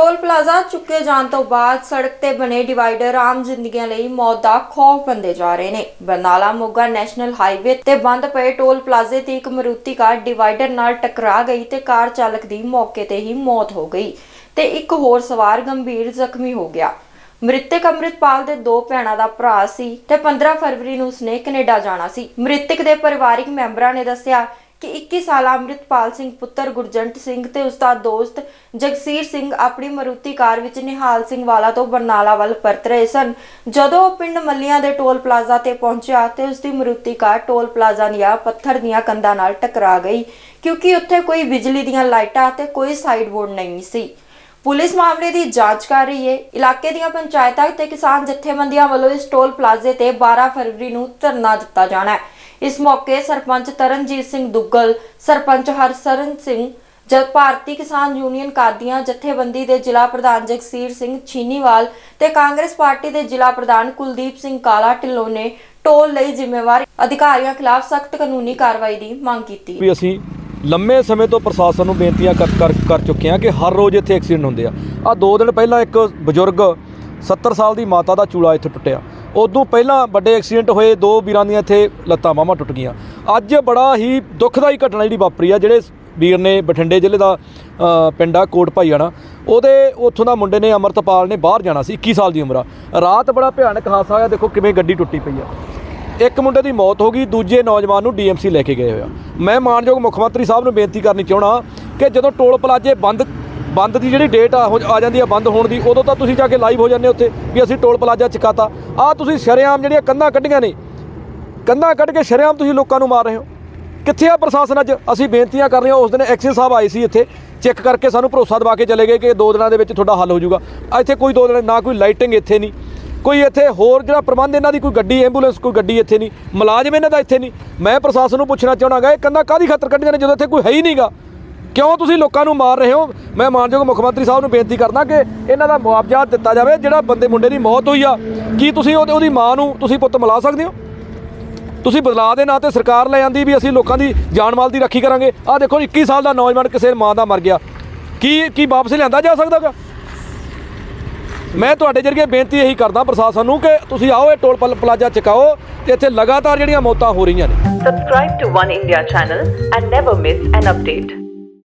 Toll plaza ਚੁੱਕੇ ਜਾਣ ਤੋਂ ਬਾਅਦ ਸੜਕ ਤੇ ਬਣੇ ਡਿਵਾਈਡਰ ਆਮ ਜ਼ਿੰਦਗੀਆਂ ਲਈ ਮੌਤ ਦਾ ਖੌਫ ਬੰਦੇ ਜਾ ਰਹੇ ਨੇ। ਬਰਨਾਲਾ ਮੋਗਾ ਨੈਸ਼ਨਲ ਹਾਈਵੇ ਤੇ ਬੰਦ ਪਏ ਟੋਲ ਪਲਾਜ਼ੇ ਤੇ ਇੱਕ ਮਰੂਤੀ ਕਾਰ ਡਿਵਾਈਡਰ ਨਾਲ ਟਕਰਾ ਗਈ ਤੇ ਕਾਰ ਚਾਲਕ ਦੀ ਮੌਕੇ ਤੇ ਹੀ ਮੌਤ ਹੋ ਗਈ ਤੇ ਇੱਕ ਹੋਰ ਸਵਾਰ ਗੰਭੀਰ ਜ਼ਖਮੀ ਹੋ ਗਿਆ। ਮ੍ਰਿਤਕ ਅੰਮ੍ਰਿਤਪਾਲ ਦੇ ਦੋ ਭੈਣਾਂ ਦਾ ਭਰਾ ਸੀ ਤੇ 15 ਫਰਵਰੀ ਨੂੰ ਉਸਨੇ ਕੈਨੇਡਾ ਜਾਣਾ ਸੀ। ਮ੍ਰਿਤਕ ਦੇ ਪਰਿਵਾਰਿਕ ਮੈਂਬਰਾਂ ਨੇ ਦੱਸਿਆ ਕਿ 21 ਸਾਲਾ ਅੰਮ੍ਰਿਤਪਾਲ ਸਿੰਘ ਪੁੱਤਰ ਗੁਰਜੰਟ ਸਿੰਘ ਤੇ ਉਸ ਦਾ ਦੋਸਤ ਜਗਸੀਰ ਸਿੰਘ ਆਪਣੀ ਮਰੂਤੀ ਕਾਰ ਵਿੱਚ ਨਿਹਾਲ ਸਿੰਘ ਵਾਲਾ ਤੋਂ ਬਰਨਾਲਾ ਵੱਲ ਪਰਤ ਰਹੇ ਸਨ। ਜਦੋਂ ਉਹ ਪਿੰਡ ਮੱਲੀਆਂ ਦੇ ਟੋਲ ਪਲਾਜ਼ਾ ਤੇ ਪਹੁੰਚਿਆ ਤੇ ਉਸ ਦੀ ਮਰੂਤੀ ਕਾਰ ਟੋਲ ਪਲਾਜ਼ਾ ਦੀਆਂ ਪੱਥਰ ਦੀਆਂ ਕੰਧਾਂ ਨਾਲ ਟਕਰਾ ਗਈ, ਕਿਉਂਕਿ ਉੱਥੇ ਕੋਈ ਬਿਜਲੀ ਦੀਆਂ ਲਾਈਟਾਂ ਤੇ ਕੋਈ ਸਾਈਡ ਬੋਰਡ ਨਹੀਂ ਸੀ। ਪੁਲਿਸ ਮਾਮਲੇ ਦੀ ਜਾਂਚ ਕਰ ਰਹੀ ਹੈ ਇਲਾਕੇ ਦੀਆਂ ਪੰਚਾਇਤਾਂ ਤੇ ਕਿਸਾਨ ਜਥੇਬੰਦੀਆਂ ਵੱਲੋਂ ਇਸ ਟੋਲ ਪਲਾਜ਼ੇ ਤੇ 12 ਫਰਵਰੀ ਨੂੰ ਧਰਨਾ ਦਿੱਤਾ ਜਾਣਾ ਹੈ। ਇਸ ਮੌਕੇ ਸਰਪੰਚ ਤਰਨਜੀਤ ਸਿੰਘ ਦੁੱਗਲ, ਸਰਪੰਚ ਹਰਸਰਨ ਸਿੰਘ, ਜਦ ਭਾਰਤੀ ਕਿਸਾਨ ਯੂਨੀਅਨ ਕਾਦੀਆਂ ਜਥੇਬੰਦੀ ਦੇ ਜ਼ਿਲ੍ਹਾ ਪ੍ਰਧਾਨ ਜਗਸੀਰ ਸਿੰਘ ਛੀਨੀਵਾਲ ਤੇ ਕਾਂਗਰਸ ਪਾਰਟੀ ਦੇ ਜ਼ਿਲ੍ਹਾ ਪ੍ਰਧਾਨ ਕੁਲਦੀਪ ਸਿੰਘ ਕਾਲਾ ਢਿੱਲੋਂ ਨੇ ਟੋਲ ਲਈ ਜ਼ਿੰਮੇਵਾਰ ਅਧਿਕਾਰੀਆਂ ਖਿਲਾਫ ਸਖਤ ਕਾਨੂੰਨੀ ਕਾਰਵਾਈ ਦੀ ਮੰਗ ਕੀਤੀ। ਵੀ ਅਸੀਂ ਲੰਮੇ ਸਮੇਂ ਤੋਂ ਪ੍ਰਸ਼ਾਸਨ ਨੂੰ ਬੇਨਤੀਆਂ ਕਰ ਕਰ ਚੁੱਕੇ ਹਾਂ ਕਿ ਹਰ ਰੋਜ਼ ਇੱਥੇ ਐਕਸੀਡੈਂਟ ਹੁੰਦੇ ਆ। ਆ ਦੋ ਦਿਨ ਪਹਿਲਾਂ ਇੱਕ ਬਜ਼ੁਰਗ 70 ਸਾਲ ਦੀ ਮਾਤਾ ਦਾ ਚੂਲਾ ਇੱਥੇ ਟੁੱਟਿਆ। ਉਦੋਂ ਪਹਿਲਾਂ ਵੱਡੇ ਐਕਸੀਡੈਂਟ ਹੋਏ, ਦੋ ਵੀਰਾਂ ਦੀਆਂ ਇੱਥੇ ਲੱਤਾਂ ਬਾਹਾਂ ਟੁੱਟ ਗਈਆਂ। ਅੱਜ ਬੜਾ ਹੀ ਦੁੱਖਦਾਈ ਘਟਨਾ ਜਿਹੜੀ ਵਾਪਰੀ ਆ, ਜਿਹੜੇ ਵੀਰ ਨੇ ਬਠਿੰਡੇ ਜ਼ਿਲ੍ਹੇ ਦਾ ਪਿੰਡ ਆ, ਕੋਟ ਭਾਈਆਣਾ। ਉਹਦੇ ਉੱਥੋਂ ਦਾ ਮੁੰਡੇ ਨੇ ਅਮਰਤਪਾਲ ਨੇ ਬਾਹਰ ਜਾਣਾ ਸੀ 21 ਸਾਲ ਦੀ ਉਮਰ ਆ। ਰਾਤ ਬੜਾ ਭਿਆਨਕ ਹਾਦਸਾ ਹੋਇਆ, ਦੇਖੋ ਕਿਵੇਂ ਗੱਡੀ ਟੁੱਟੀ ਪਈ ਆ। ਇੱਕ ਮੁੰਡੇ ਦੀ ਮੌਤ ਹੋ ਗਈ, ਦੂਜੇ ਨੌਜਵਾਨ ਨੂੰ ਡੀਐਮਸੀ ਲੈ ਕੇ ਗਏ ਹੋਇਆ ਮੈਂ ਮਾਨਯੋਗ ਮੁੱਖ ਮੰਤਰੀ ਸਾਹਿਬ ਨੂੰ ਬੇਨਤੀ ਕਰਨੀ ਚਾਹਣਾ ਕਿ ਜਦੋਂ ਟੋਲ ਪਲਾਜੇ ਬੰਦ ਬੰਦ ਦੀ ਜਿਹੜੀ ਡੇਟ ਆ ਹੋ- ਆ ਜਾਂਦੀ ਆ ਬੰਦ ਹੋਣ ਦੀ, ਉਦੋਂ ਤਾਂ ਤੁਸੀਂ ਜਾ ਕੇ ਲਾਈਵ ਹੋ ਜਾਂਦੇ ਹੋ ਉੱਥੇ ਵੀ ਅਸੀਂ ਟੋਲ ਪਲਾਜਾ ਚਕਾਤਾ। ਆ ਤੁਸੀਂ ਸ਼ਰੇਆਮ ਜਿਹੜੀਆਂ ਕੰਧਾਂ ਕੱਢੀਆਂ ਨੇ, ਕੰਧਾਂ ਕੱਢ ਕੇ ਸ਼ਰੇਆਮ ਤੁਸੀਂ ਲੋਕਾਂ ਨੂੰ ਮਾਰ ਰਹੇ ਹੋ। ਕਿੱਥੇ ਆ ਪ੍ਰਸ਼ਾਸਨ ਅੱਜ? ਅਸੀਂ ਬੇਨਤੀਆਂ ਕਰ ਰਹੇ ਹਾਂ, ਉਸ ਦਿਨ ਐਕਸ਼ਨ ਸਾਹਿਬ ਆਏ ਸੀ ਇੱਥੇ, ਚੈੱਕ ਕਰਕੇ ਸਾਨੂੰ ਭਰੋਸਾ ਦਿਵਾ ਕੇ ਚਲੇ ਗਏ ਕਿ ਦੋ ਦਿਨਾਂ ਦੇ ਵਿੱਚ ਤੁਹਾਡਾ ਹੱਲ ਹੋ ਜਾਊਗਾ। ਇੱਥੇ ਕੋਈ ਦੋ ਦਿਨ, ਨਾ ਕੋਈ ਲਾਈਟਿੰਗ ਇੱਥੇ ਨਹੀਂ। ਕੋਈ ਇੱਥੇ ਹੋਰ ਜਿਹੜਾ ਪ੍ਰਬੰਧ ਇਹਨਾਂ ਦੀ, ਕੋਈ ਗੱਡੀ ਐਂਬੂਲੈਂਸ ਕੋਈ ਗੱਡੀ ਇੱਥੇ ਨਹੀਂ। ਮੁਲਾਜ਼ਮ ਇਹਨਾਂ ਦਾ ਇੱਥੇ ਨਹੀਂ। ਮੈਂ ਪ੍ਰਸ਼ਾਸਨ ਨੂੰ ਪੁੱਛਣਾ ਚਾਹਣਾਗਾ ਇਹ ਕੰਧਾਂ ਕਾਦੀ ਖਾਤਰ ਕੱਢੀਆਂ ਨੇ, ਜਦੋਂ ਇੱਥੇ ਕੋਈ ਹੈ ਹੀ ਨਹੀਂਗਾ ਕਿਉਂ ਤੁਸੀਂ ਲੋਕਾਂ ਨੂੰ ਮਾਰ ਰਹੇ ਹੋ? ਮੈਂ ਮਾਨਯੋਗ ਮੁੱਖ ਮੰਤਰੀ ਸਾਹਿਬ ਨੂੰ ਬੇਨਤੀ ਕਰਦਾ ਕਿ ਇਹਨਾਂ ਦਾ ਮੁਆਵਜ਼ਾ ਦਿੱਤਾ ਜਾਵੇ, ਜਿਹੜਾ ਬੰਦੇ ਮੁੰਡੇ ਦੀ ਮੌਤ ਹੋਈ ਆ। ਕੀ ਤੁਸੀਂ ਉਹਦੀ ਮਾਂ ਨੂੰ ਤੁਸੀਂ ਪੁੱਤ ਮਿਲਾ ਸਕਦੇ ਹੋ? ਤੁਸੀਂ ਬਦਲਾਅ ਦੇ ਨਾਂ ਤੇ ਸਰਕਾਰ ਲੈ ਜਾਂਦੀ ਵੀ ਅਸੀਂ ਲੋਕਾਂ ਦੀ ਜਾਨ ਮਾਲ ਦੀ ਰੱਖੀ ਕਰਾਂਗੇ। ਆਹ ਦੇਖੋ 21 ਸਾਲ ਦਾ ਨੌਜਵਾਨ ਕਿਸੇ ਮਾਂ ਦਾ ਮਰ ਗਿਆ। ਕੀ ਕੀ ਵਾਪਸ ਲਿਆਂਦਾ ਜਾ ਸਕਦਾਗਾ ਮੈਂ ਤੁਹਾਡੇ ਜਰੀਏ ਬੇਨਤੀ ਇਹੀ ਕਰਦਾ ਪ੍ਰਸ਼ਾਸਨ ਨੂੰ ਕਿ ਤੁਸੀਂ ਆਓ, ਇਹ ਟੋਲ ਪਲ- ਪਲਾਜ਼ਾ ਚਕਾਓ ਤੇ ਇੱਥੇ ਲਗਾਤਾਰ ਜਿਹੜੀਆਂ ਮੌਤਾਂ ਹੋ ਰਹੀਆਂ ਨੇ। Subscribe to One India channel and never miss an update.